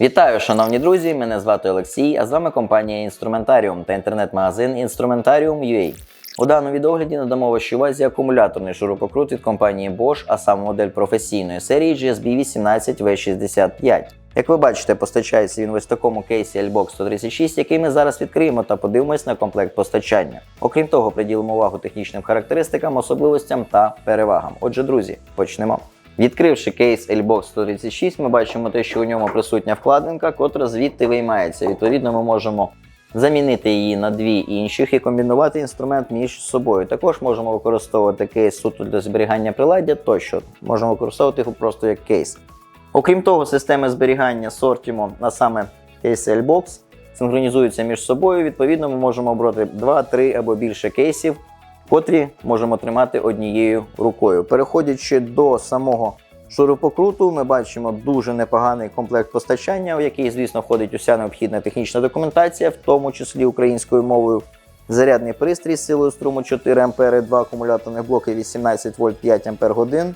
Вітаю, шановні друзі! Мене звати Олексій, а з вами компанія Інструментаріум та інтернет-магазин Instrumentarium.ua. У даному відогляді надамо вашій увазі акумуляторний шурупокрут від компанії Bosch, а саме модель професійної серії GSB 18 V65. Як ви бачите, постачається він ось в такому кейсі Lbox 136, який ми зараз відкриємо та подивимось на комплект постачання. Окрім того, приділимо увагу технічним характеристикам, особливостям та перевагам. Отже, друзі, почнемо. Відкривши кейс Lbox 136, ми бачимо те, що у ньому присутня вкладинка, котра звідти виймається. Відповідно, ми можемо замінити її на дві інших і комбінувати інструмент між собою. Також можемо використовувати кейс суто для зберігання приладдя тощо. Можемо використовувати його просто як кейс. Окрім того, системи зберігання Sortimo, а саме кейси Lbox, синхронізуються між собою. Відповідно, ми можемо обрати 2, 3 або більше кейсів, котрі можемо тримати однією рукою. Переходячи до самого шурупокруту, ми бачимо дуже непоганий комплект постачання, в який, звісно, входить уся необхідна технічна документація, в тому числі українською мовою. Зарядний пристрій з силою струму 4 А, два акумуляторних блоки 18 вольт 5 Ампер годин.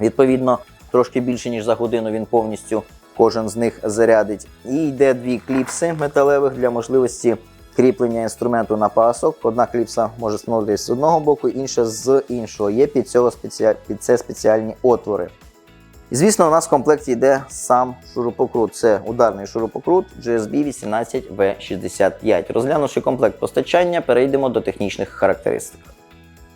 Відповідно, трошки більше ніж за годину він повністю кожен з них зарядить. І йде дві кліпси металевих для можливості кріплення інструменту на пасок. Одна кліпса може встановлюватися з одного боку, інша з іншого. Є під, цього спеціаль... під це спеціальні отвори. І звісно, у нас в комплекті йде сам шурупокрут. Це ударний шурупокрут GSB 18V65. Розглянувши комплект постачання, перейдемо до технічних характеристик.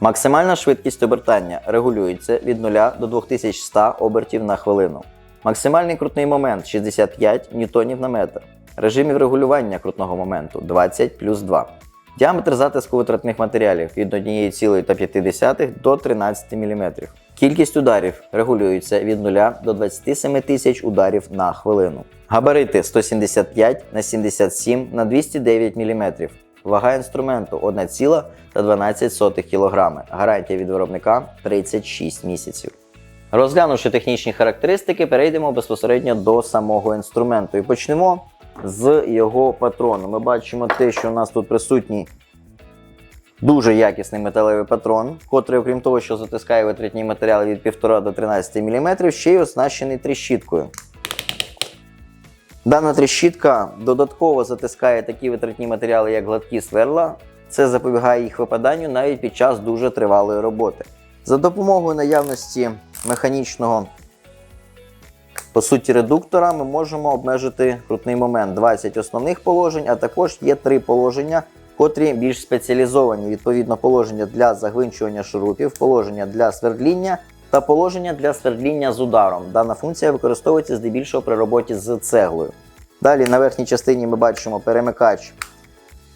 Максимальна швидкість обертання регулюється від 0 до 2100 обертів на хвилину. Максимальний крутний момент 65 ньютонів на метр. Режимів регулювання крутного моменту 20 плюс 2. Діаметр затиску витратних матеріалів від 1,5 до 13 мм. Кількість ударів регулюється від 0 до 27 тисяч ударів на хвилину. Габарити 175 на 77 на 209 мм. Вага інструменту 1,12 кг. Гарантія від виробника 36 місяців. Розглянувши технічні характеристики, перейдемо безпосередньо до самого інструменту і почнемо з його патрону. Ми бачимо те, що у нас тут присутній дуже якісний металевий патрон, котрий, окрім того, що затискає витратні матеріали від 1,5 до 13 мм, ще й оснащений тріщіткою. Дана тріщітка додатково затискає такі витратні матеріали, як гладкі сверла. Це запобігає їх випаданню навіть під час дуже тривалої роботи. За допомогою наявності механічного, по суті, редуктора, ми можемо обмежити крутний момент 20 основних положень, а також є три положення, котрі більш спеціалізовані. Відповідно, положення для загвинчування шурупів, положення для свердління та положення для свердління з ударом. Дана функція використовується здебільшого при роботі з цеглою. Далі на верхній частині ми бачимо перемикач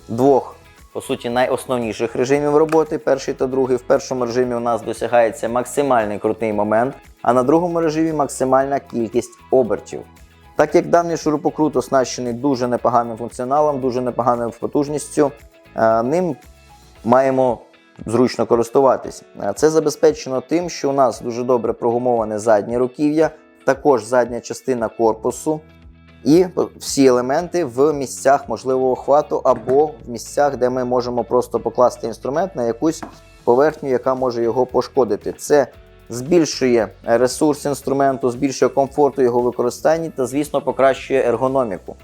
двох, по суті, найосновніших режимів роботи. Перший та другий. В першому режимі у нас досягається максимальний крутний момент, а на другому режимі максимальна кількість обертів. Так як даний шурупокрут оснащений дуже непоганим функціоналом, дуже непоганою потужністю, е, ним маємо зручно користуватись. Е, Це забезпечено тим, що у нас дуже добре прогумоване заднє руків'я, також задня частина корпусу. І всі елементи в місцях можливого хвату або в місцях, де ми можемо просто покласти інструмент на якусь поверхню, яка може його пошкодити. Це збільшує ресурс інструменту, збільшує комфорту його використання та, звісно, покращує ергономіку.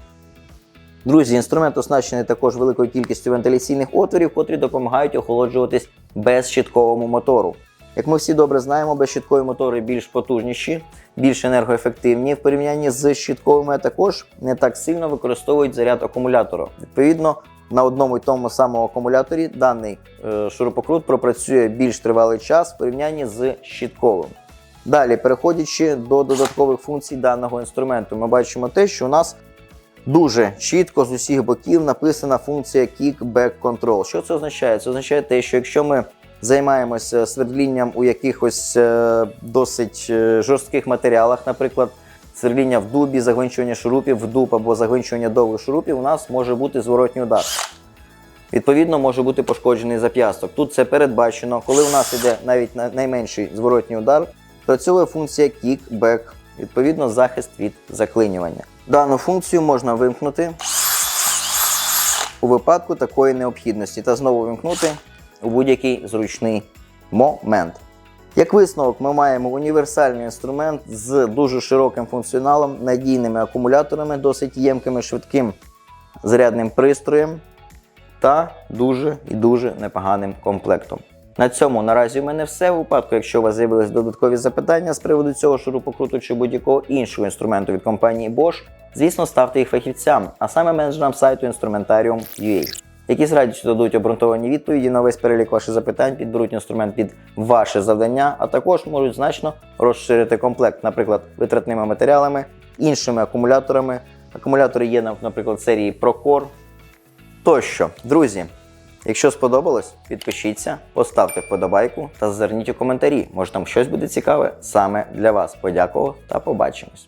Друзі, інструмент оснащений також великою кількістю вентиляційних отворів, котрі допомагають охолоджуватись безщітковому мотору. Як ми всі добре знаємо, безщіткові мотори більш потужніші, більш енергоефективні в порівнянні з щітковими, а також не так сильно використовують заряд акумулятора. Відповідно, на одному і тому самому акумуляторі даний е, шурупокрут пропрацює більш тривалий час в порівнянні з щітковим. Далі, переходячи до додаткових функцій даного інструменту, ми бачимо те, що у нас дуже чітко з усіх боків написана функція Kick-Back Control. Що це означає? Це означає те, що якщо ми займаємося свердлінням у якихось е, досить е, жорстких матеріалах, наприклад, свердління в дубі, загвинчування шурупів в дуб або загвинчування довгих шурупів, у нас може бути зворотній удар. Відповідно, може бути пошкоджений зап'ясток. Тут це передбачено. Коли у нас йде навіть найменший зворотній удар, працює функція Kick-Back, відповідно, захист від заклинювання. Дану функцію можна вимкнути у випадку такої необхідності та знову вимкнути у будь-який зручний момент. Як висновок, ми маємо універсальний інструмент з дуже широким функціоналом, надійними акумуляторами, досить ємкими, швидким зарядним пристроєм та дуже і дуже непоганим комплектом. На цьому наразі у мене все. У випадку, якщо у вас з'явились додаткові запитання з приводу цього шурупокруту чи будь-якого іншого інструменту від компанії Bosch, звісно, ставте їх фахівцям, а саме менеджерам сайту Instrumentarium.ua, які з радістю дадуть обґрунтовані відповіді на весь перелік ваших запитань, підберуть інструмент під ваше завдання, а також можуть значно розширити комплект, наприклад, витратними матеріалами, іншими акумуляторами. Акумулятори є, наприклад, серії Procore тощо. Друзі, якщо сподобалось, підпишіться, поставте вподобайку та зазирніть у коментарі. Може там щось буде цікаве саме для вас. Подякував та побачимось.